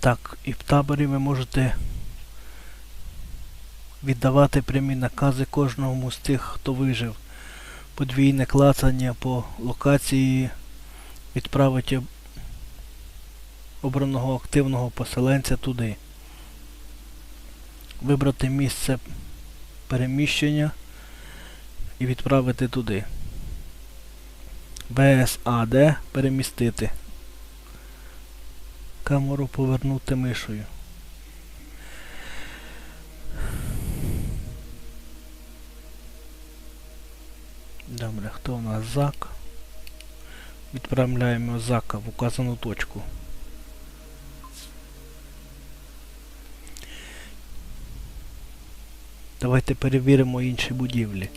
Так, і в таборі ви можете віддавати прямі накази кожному з тих, хто вижив. Подвійне клацання по локації відправить обраного активного поселенця туди. Вибрати місце переміщення і відправити туди. БСАД перемістити. Камеру повернути мишою. Добре, хто у нас зак? Відправляємо зака в указану точку. Давайте перевіримо інші будівлі.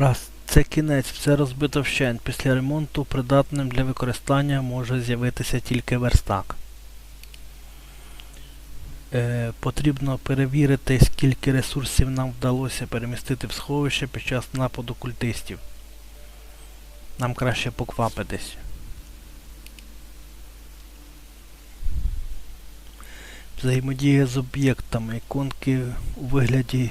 Раз. Це кінець, все розбито вщент. Після ремонту придатним для використання може з'явитися тільки верстак. Е, потрібно перевірити, скільки ресурсів нам вдалося перемістити в сховище під час нападу культистів. Нам краще поквапитись. Взаємодія з об'єктами. Іконки у вигляді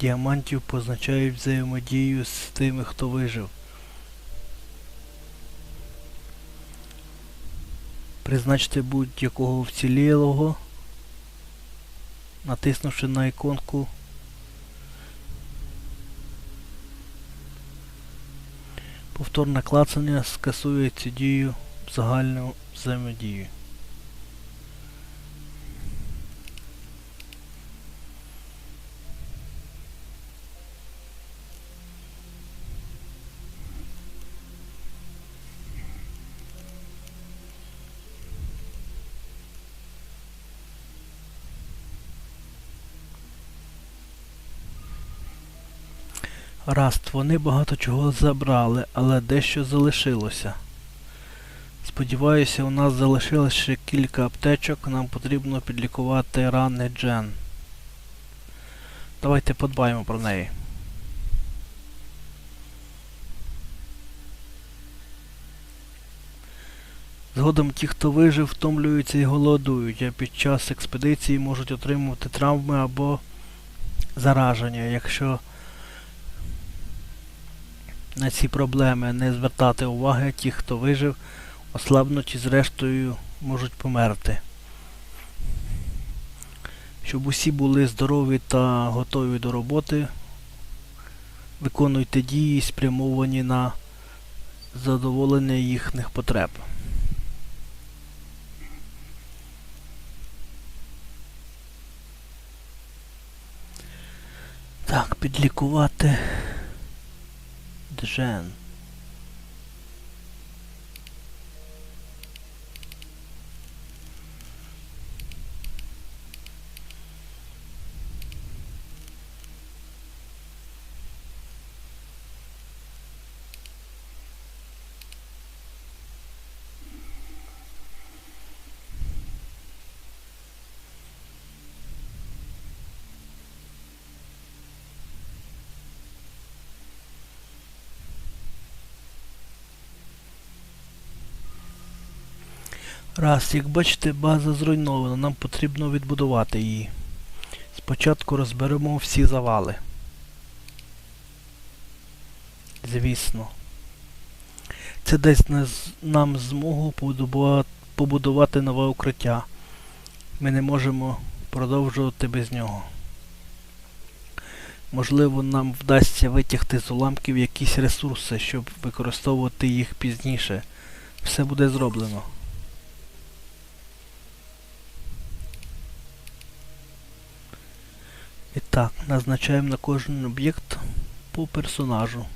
діамантів позначають взаємодію з тими, хто вижив. Призначте будь-якого вцілілого, натиснувши на іконку. Повторне клацання скасує цю дію в загальну взаємодію. Раст, вони багато чого забрали, але дещо залишилося. Сподіваюся, у нас залишилось ще кілька аптечок, нам потрібно підлікувати рани Джен. Давайте подбаємо про неї. Згодом ті, хто вижив, втомлюються і голодують, а під час експедиції можуть отримувати травми або зараження, якщо на ці проблеми не звертати уваги, ті, хто вижив, ослабнуть і зрештою можуть померти. Щоб усі були здорові та готові до роботи, виконуйте дії, спрямовані на задоволення їхніх потреб. Так, підлікувати. Джен. Раз, як бачите, база зруйнована, нам потрібно відбудувати її. Спочатку розберемо всі завали. Звісно. Це дасть нам змогу побудувати нове укриття. Ми не можемо продовжувати без нього. Можливо, нам вдасться витягти з уламків якісь ресурси, щоб використовувати їх пізніше. Все буде зроблено. І так, назначаємо на кожен об'єкт по персонажу.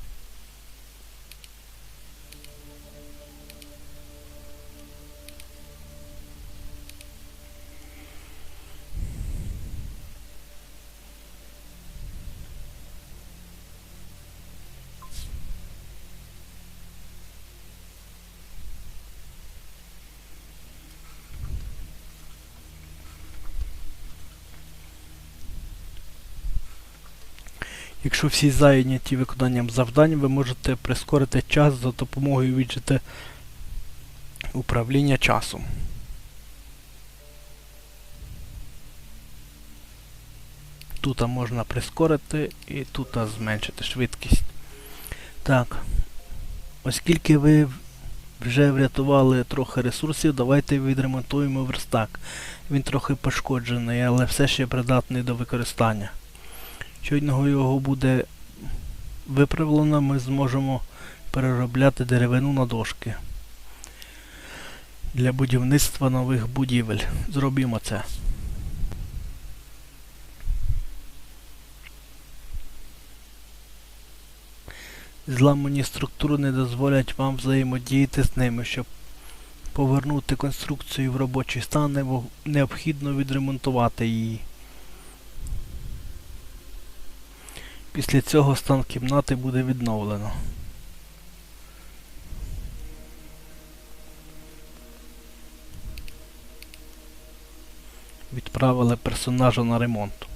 Якщо всі зайняті виконанням завдань, ви можете прискорити час за допомогою віджита управління часом. Тут можна прискорити і тут зменшити швидкість. Так. Оскільки ви вже врятували трохи ресурсів, давайте відремонтуємо верстак. Він трохи пошкоджений, але все ще придатний до використання. Щойно його буде виправлено, ми зможемо переробляти деревину на дошки. Для будівництва нових будівель. Зробімо це. Зламані структури не дозволять вам взаємодіяти з ними, щоб повернути конструкцію в робочий стан, необхідно відремонтувати її. Після цього стан кімнати буде відновлено. Відправили персонажа на ремонт.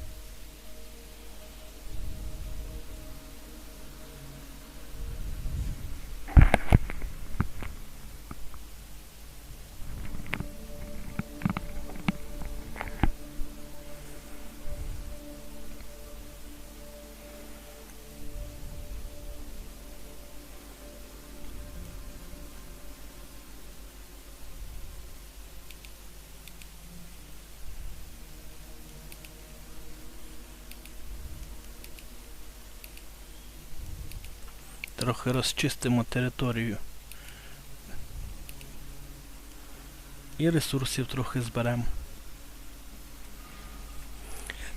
Трохи розчистимо територію. І ресурсів трохи зберемо.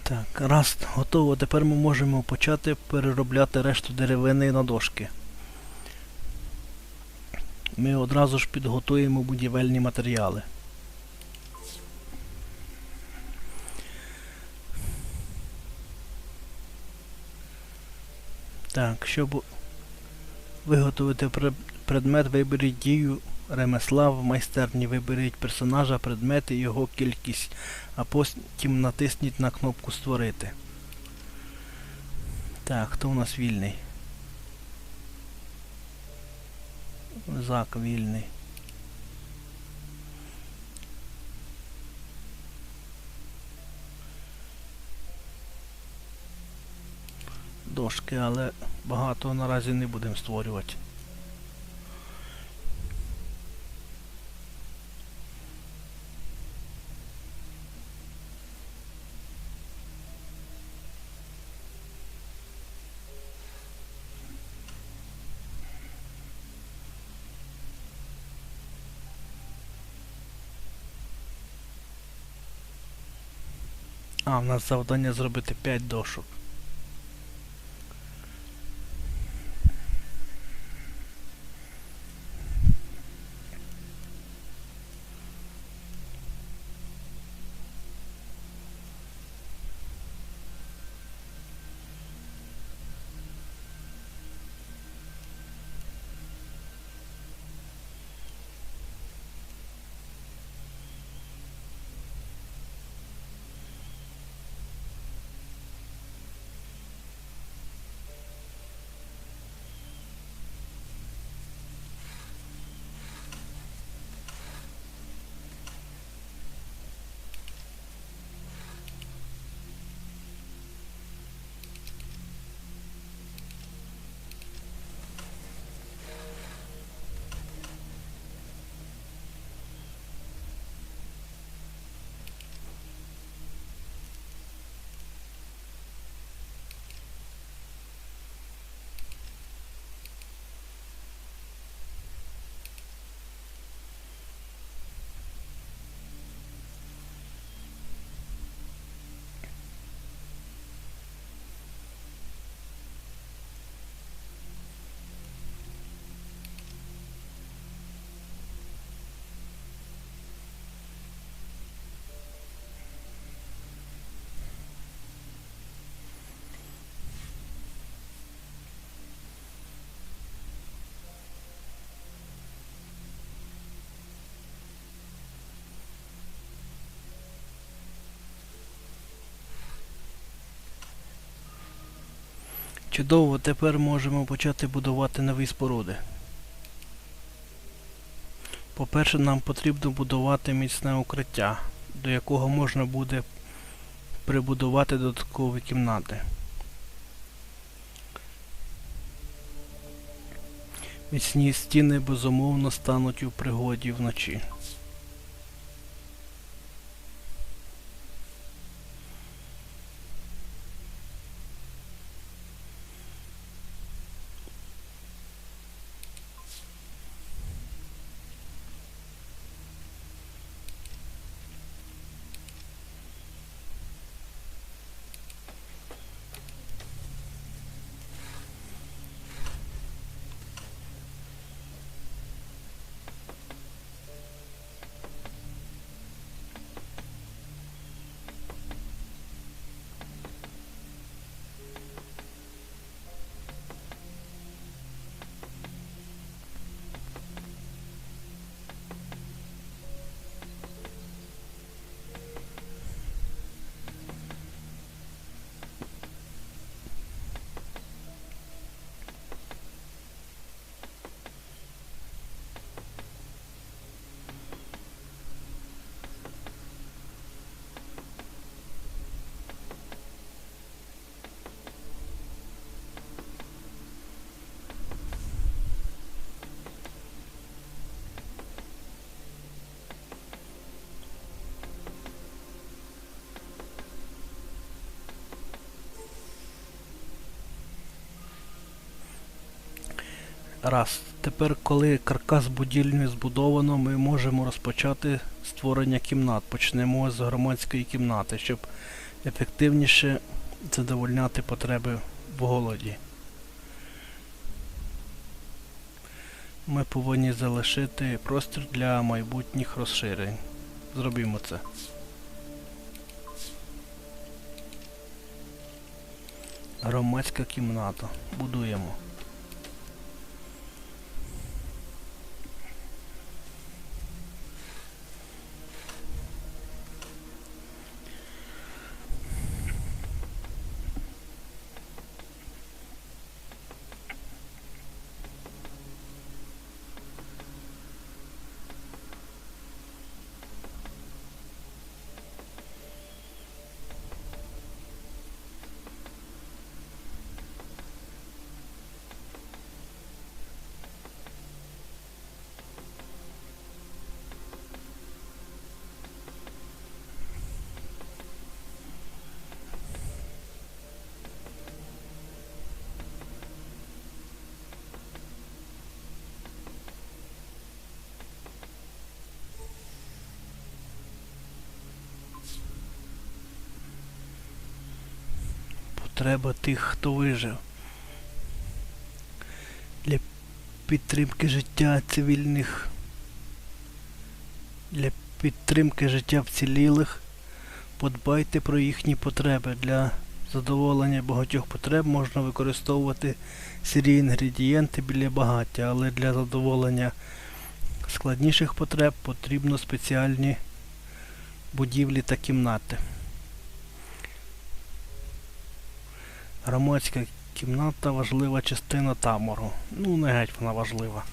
Так, раз готово. Тепер ми можемо почати переробляти решту деревини на дошки. Ми одразу ж підготуємо будівельні матеріали. Так, щоб виготовити предмет, виберіть дію ремесла в майстерні, виберіть персонажа, предмет і його кількість, а потім натисніть на кнопку Створити. Так, хто у нас вільний? Зак вільний. Дошки, але багато наразі не будемо створювати. А, в нас завдання зробити 5 дошок. Чудово, тепер можемо почати будувати нові споруди. По-перше, нам потрібно будувати міцне укриття, до якого можна буде прибудувати додаткові кімнати. Міцні стіни безумовно стануть у пригоді вночі. Раз. Тепер, коли каркас будівлі збудовано, ми можемо розпочати створення кімнат. Почнемо з громадської кімнати, щоб ефективніше задовольняти потреби в голоді. Ми повинні залишити простір для майбутніх розширень. Зробімо це. Громадська кімната. Будуємо. Потреба тих, хто вижив. Для підтримки життя цивільних. Для підтримки життя вцілілих. Подбайте про їхні потреби. Для задоволення багатьох потреб можна використовувати сирі інгредієнти біля багаття, але для задоволення складніших потреб потрібно спеціальні будівлі та кімнати. Громадська кімната важлива частина табору. Ну, не геть вона важлива.